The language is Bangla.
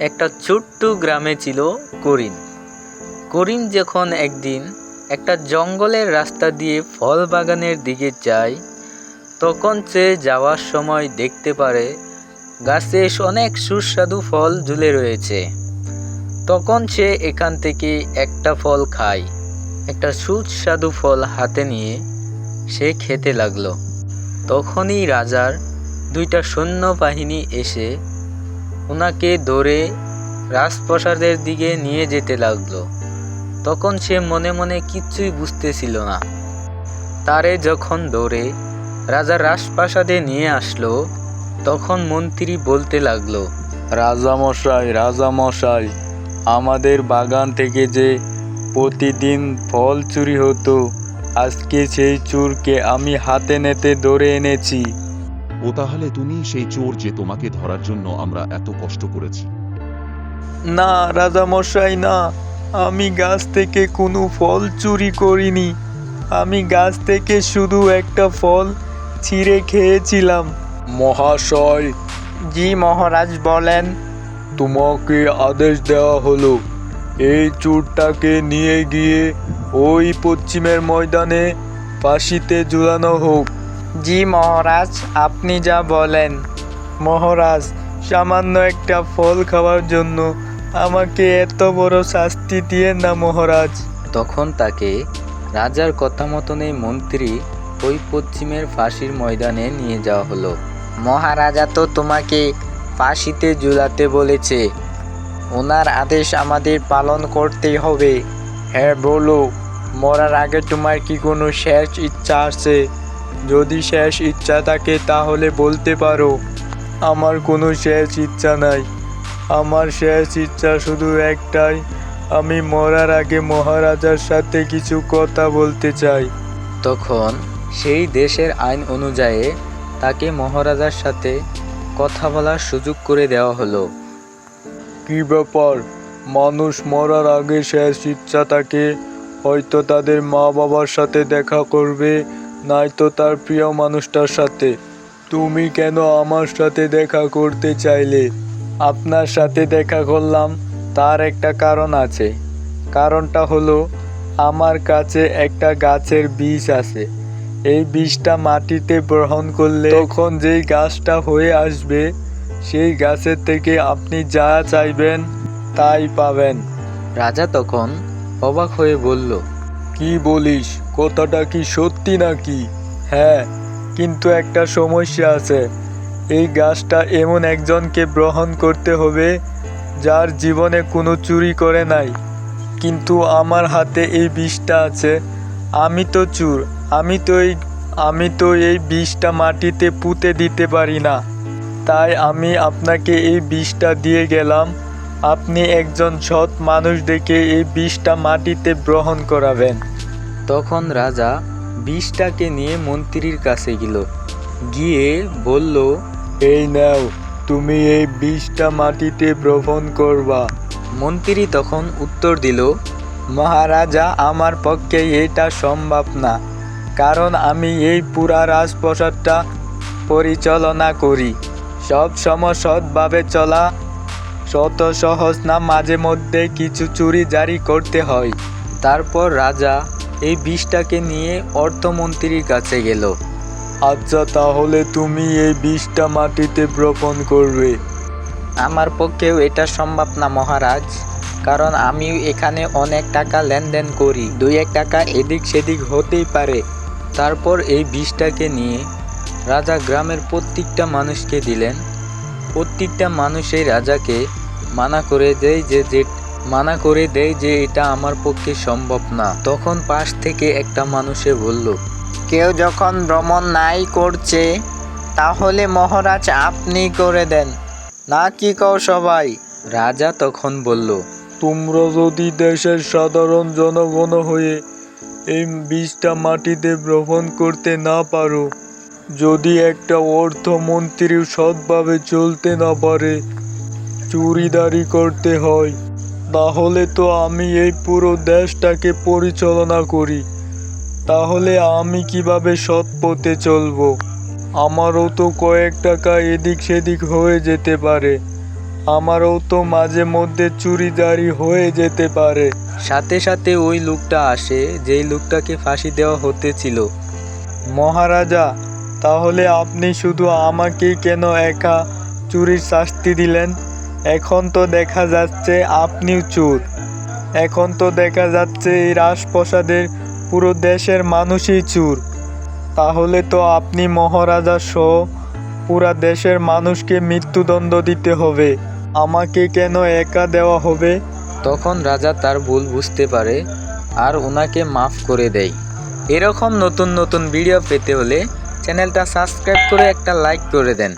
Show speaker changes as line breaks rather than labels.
একটা ছোট্ট গ্রামে ছিল করিম। করিম যখন একদিন একটা জঙ্গলের রাস্তা দিয়ে ফল বাগানের দিকে যায়, তখন সে যাওয়ার সময় দেখতে পারে গাছে অনেক সুস্বাদু ফল ঝুলে রয়েছে। তখন সে এখান থেকে একটা ফল খায়, একটা সুস্বাদু ফল হাতে নিয়ে সে খেতে লাগল। তখনই রাজার দুইটা সৈন্যবাহিনী এসে ওনাকে ধরে রাজপ্রাসাদের দিকে নিয়ে যেতে লাগল। তখন সে মনে মনে কিচ্ছুই বুঝতেছিল না। তারে যখন ধরে রাজা রাজপ্রাসাদে নিয়ে আসলো, তখন মন্ত্রী বলতে লাগল
রাজামশাই রাজামশাই আমাদের বাগান থেকে যে প্রতিদিন ফল চুরি হতো, আজকে সেই চুরকে আমি হাতে নেতে ধরে এনেছি।
ও তাহলে তুমি সেই চোর যে তোমাকে ধরার জন্য আমরা এত কষ্ট করেছি।
না রাজামশাই না। আমি গাছ থেকে কোনো ফল চুরি করিনি। আমি গাছ থেকে শুধু একটা ফল ছিঁড়ে খেয়েছিলাম। মহাশয়।
জি মহারাজ বলেন।
তোমাকে আদেশ দেওয়া হলো এই চোরটাকে নিয়ে গিয়ে ওই পশ্চিমের ময়দানে ফাঁসিতে ঝুলানো হোক।
জি মহারাজ, আপনি যা বলেন।
মহারাজ, সামান্য একটা ফল খাওয়ার জন্য আমাকে এত বড় শাস্তি দিয়ে না মহারাজ।
তখন তাকে রাজার কথা মতনই মন্ত্রী ওই পশ্চিমের ফাঁসির ময়দানে নিয়ে যাওয়া হলো। মহারাজা তো তোমাকে ফাঁসিতে ঝুলাতে বলেছে। ওনার আদেশ আমাদের পালন করতেই হবে।
হ্যাঁ বলো। মরার আগে তোমার কি কোনো শেষ ইচ্ছা আছে? যদি শেষ ইচ্ছা থাকে তাহলে বলতে পারো। আমার কোনো শেষ ইচ্ছা নাই। আমার শেষ ইচ্ছা শুধু একটাই আমি মরার আগে মহারাজার সাথে কিছু কথা বলতে চাই।
তখন সেই দেশের আইন অনুযায়ী তাকে মহারাজার সাথে কথা বলার সুযোগ করে দেওয়া হলো।
কি ব্যাপার? মানুষ মরার আগে শেষ ইচ্ছা থাকে হয়তো তাদের মা বাবার সাথে দেখা করবে নয়তো তার প্রিয় মানুষটার সাথে। তুমি কেন আমার সাথে দেখা করতে চাইলে? আপনার সাথে দেখা করলাম, তার একটা কারণ আছে। কারণটা হলো, আমার কাছে একটা গাছের বীজ আছে। এই বীজটা মাটিতে গ্রহণ করলে তখন যেই গাছটা হয়ে আসবে, সেই গাছের থেকে আপনি যা চাইবেন, তাই পাবেন।
রাজা তখন অবাক হয়ে বলল
কি বলিস? কথাটা কি সত্যি নাকি? হ্যাঁ কিন্তু একটা সমস্যা আছে। এই গাছটা এমন একজনকে গ্রহণ করতে হবে যার জীবনে কোনো চুরি করে নাই। কিন্তু আমার হাতে এই বিষটা আছে। আমি তো চুর। আমি তো এই আমি তো এই বিষটা মাটিতে পুঁতে দিতে পারি না। তাই আমি আপনাকে এই বিষটা দিয়ে গেলাম। আপনি একজন সৎ মানুষ দেখে এই বিষটা মাটিতে গ্রহণ করাবেন।
তখন রাজা বিষটাকে নিয়ে মন্ত্রীর কাছে গেল। গিয়ে বলল,
এই নাও, তুমি এই বিষটা মাটিতে গ্রহণ করবা।
মন্ত্রী তখন উত্তর দিল, মহারাজা, আমার পক্ষে এটা সম্ভব না, কারণ আমি এই পুরা রাজপ্রসাদটা পরিচালনা করি। সব সময় সৎভাবে চলা শত সহজ না, মাঝে মধ্যে কিছু চুরি জারি করতে হয়। তারপর রাজা এই বিষটাকে নিয়ে অর্থমন্ত্রীর কাছে গেল।
আচ্ছা তাহলে তুমি এই বিষটা মাটিতে গ্রহণ করবে?
আমার পক্ষেও এটা সম্ভব না, মহারাজ। কারণ আমি এখানে অনেক টাকা লেনদেন করি। দুই এক টাকা এদিক সেদিক হতেই পারে। তারপর এই বিষটাকে নিয়ে রাজা গ্রামের প্রত্যেকটা মানুষকে দিলেন। প্রত্যেকটা মানুষই রাজাকে মানা করে দেয় যে যে মানা করে দেয় যে এটা আমার পক্ষে সম্ভব না। তখন পাশ থেকে একটা মানুষে বলল কেউ যখন ভ্রমণ নাই করছে তাহলে মহারাজ আপনি করে দেন। না কি কও সবাই? রাজা তখন বলল
তোমরা যদি দেশের সাধারণ জনগণ হয়ে এই বীজটা মাটিতে ভ্রমণ করতে না পারো যদি একটা অর্থমন্ত্রী সৎভাবে চলতে না পারে চুরিদারি করতে হয় তাহলে তো আমি এই পুরো দেশটাকে পরিচালনা করি। তাহলে আমি কীভাবে সৎ পথে চলবো? আমারও তো কয়েক টাকা এদিক সেদিক হয়ে যেতে পারে। আমারও তো মাঝে মধ্যে চুরিদারি হয়ে যেতে পারে।
সাথে সাথে ওই লোকটা আসে যেই লোকটাকে ফাঁসি দেওয়া হতেছিল
মহারাজা তাহলে আপনি শুধু আমাকেই কেন একা চুরির শাস্তি দিলেন? এখন তো দেখা যাচ্ছে আপনিও চোর। এখন তো দেখা যাচ্ছে এই রাজপ্রসাদের পুরো দেশের মানুষই চুর। তাহলে তো আপনি মহারাজা সহ পুরা দেশের মানুষকে মৃত্যুদণ্ড দিতে হবে। আমাকে কেন একা দেওয়া হবে?
তখন রাজা তার ভুল বুঝতে পারে আর ওনাকে মাফ করে দেয়। এরকম নতুন নতুন ভিডিও পেতে হলে চ্যানেলটা সাবস্ক্রাইব করে একটা লাইক করে দেন।